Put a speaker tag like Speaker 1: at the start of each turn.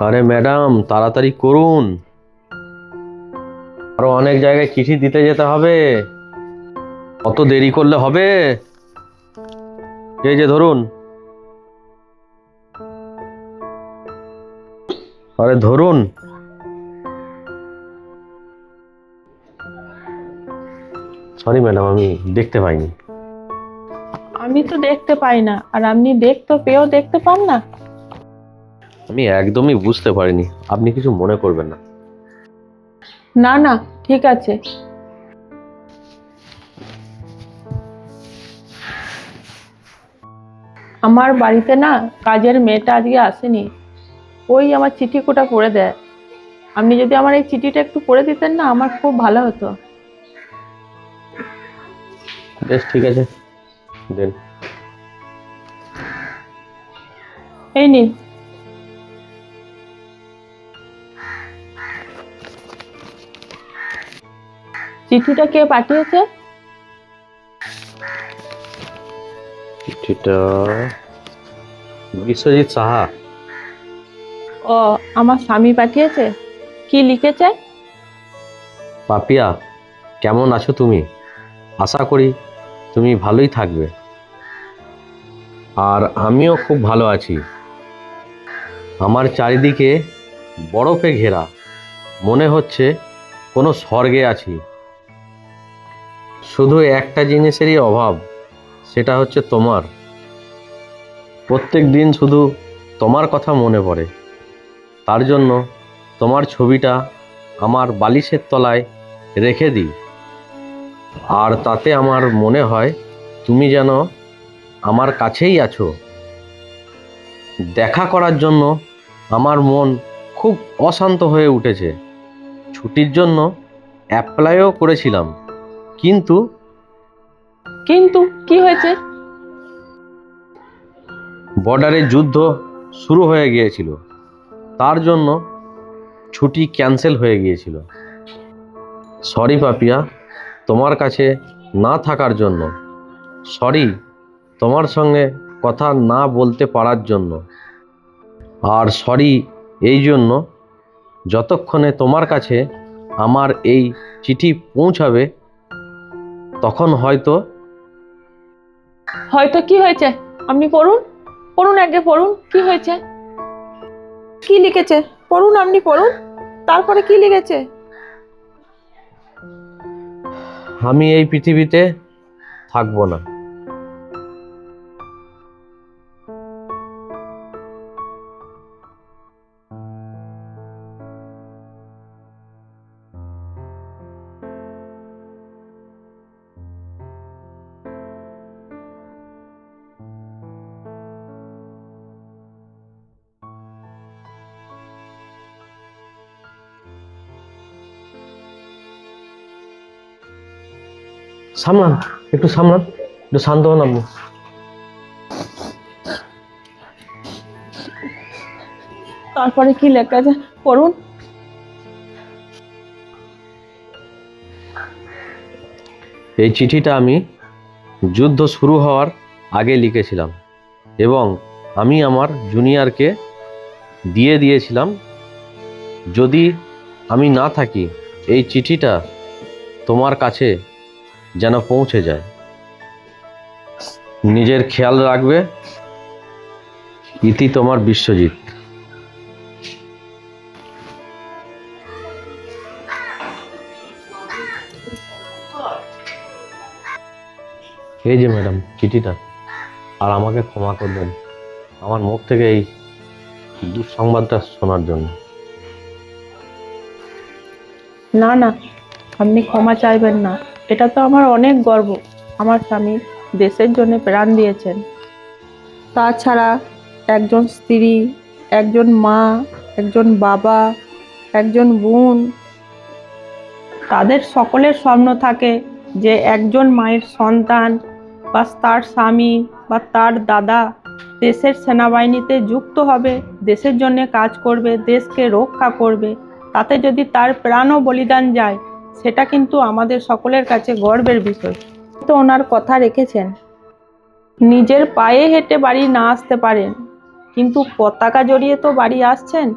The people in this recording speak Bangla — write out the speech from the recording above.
Speaker 1: আরে ম্যাডাম, তাড়াতাড়ি করুন। আরও অনেক জায়গায় চিঠি দিতে যেতে হবে। অত দেরি করলে হবে? এই যে ধরুন। আরে ধরুন। সরি ম্যাডাম, আমি দেখতে পাইনি।
Speaker 2: আমি তো দেখতে পাই না, আর আপনি দেখতে পেয়েও দেখতে পান না।
Speaker 1: আমি একদমই বুঝতে পারিনি। আপনি কিছু মনে করবেন না।
Speaker 2: না না ঠিক আছে। আমার বাড়িতে না কাজের মেয়েটা আজকে আসেনি। ওই আমার চিঠি কোটা করে দেয়। আপনি যদি আমার এই চিঠিটা একটু পড়ে দিতেন না আমার খুব ভালো হতো।
Speaker 1: বেশ ঠিক আছে। দেন।
Speaker 2: এই নিন। চিঠিটা কে পাঠিয়েছে?
Speaker 1: চিঠিটা বিশ্বজিৎ সাহা।
Speaker 2: ও আমার স্বামী পাঠিয়েছে? কি লিখেছে?
Speaker 1: পাপিয়া কেমন আছো তুমি? আশা করি তুমি ভালোই থাকবে। আর আমিও খুব ভালো আছি। আমার চারিদিকে বরফে ঘেরা। মনে হচ্ছে কোনো স্বর্গে আছি। শুধু একটা জিনিসেরই অভাব, সেটা হচ্ছে তোমার। প্রত্যেক দিন শুধু তোমার কথা মনে পড়ে। তার জন্য তোমার ছবিটা আমার বালিশের তলায় রেখে দিই। আর তাতে আমার মনে হয় তুমি যেন আমার কাছেই আছো। দেখা করার জন্য আমার মন খুব অশান্ত হয়ে উঠেছে। ছুটির জন্য অ্যাপ্লাইও করেছিলাম। কিন্তু
Speaker 2: কিন্তু কি হয়েছে?
Speaker 1: বর্ডারে যুদ্ধ শুরু হয়ে গিয়েছিল। তার জন্য ছুটি ক্যান্সেল হয়ে গিয়েছিল। সরি পাপিয়া তোমার কাছে না থাকার জন্য। সরি তোমার সঙ্গে কথা না বলতে পারার জন্য। আর সরি এই জন্য যতক্ষণে তোমার কাছে আমার এই চিঠি পৌঁছাবে তখন হয়তো
Speaker 2: হয়তো কি হয়েছে? আপনি পড়ুন। পড়ুন আগে পড়ুন। কি হয়েছে? কি লিখেছে? পড়ুন আপনি পড়ুন। তারপরে কি লিখেছে?
Speaker 1: আমি এই পৃথিবীতে থাকব না। সামলান একটু সামলান একটু শান্ত হন আপনি
Speaker 2: তারপরে কি লেখা আছে? পড়ুন।
Speaker 1: এই চিঠিটা আমি যুদ্ধ শুরু হওয়ার আগে লিখেছিলাম এবং আমি আমার জুনিয়রকে দিয়ে দিয়েছিলাম যদি আমি না থাকি এই চিঠিটা তোমার কাছে যেন পৌঁছে যায়। নিজের খেয়াল রাখবে। ইতি তোমার বিশ্বজিৎ। এই যে ম্যাডাম, চিঠিটা। আর আমাকে ক্ষমা করবেন। আমার মুখ থেকে এই দুঃসংবাদটা শোনার জন্য।
Speaker 2: না না, আপনি ক্ষমা চাইবেন না। এটা তো আমার অনেক গর্ব। আমার স্বামী দেশের জন্য প্রাণ দিয়েছেন। তাছাড়া একজন স্ত্রী, একজন মা, একজন বাবা, একজন বোন, তাদের সকলের স্বপ্ন থাকে যে একজন মায়ের সন্তান বা তার স্বামী বা তার দাদা দেশের সেনাবাহিনীতে যুক্ত হবে, দেশের জন্য কাজ করবে, দেশকে রক্ষা করবে। তাতে যদি তার প্রাণও বলিদান যায় সেটা কিন্তু আমাদের সকলের কাছে গর্বের বিষয়। তো ওনার কথা রেখেছেন। নিজের পায়ে হেঁটে বাড়ি না আসতে পারেন। কিন্তু পতাকা জড়িয়ে তো বাড়ি আসছেন।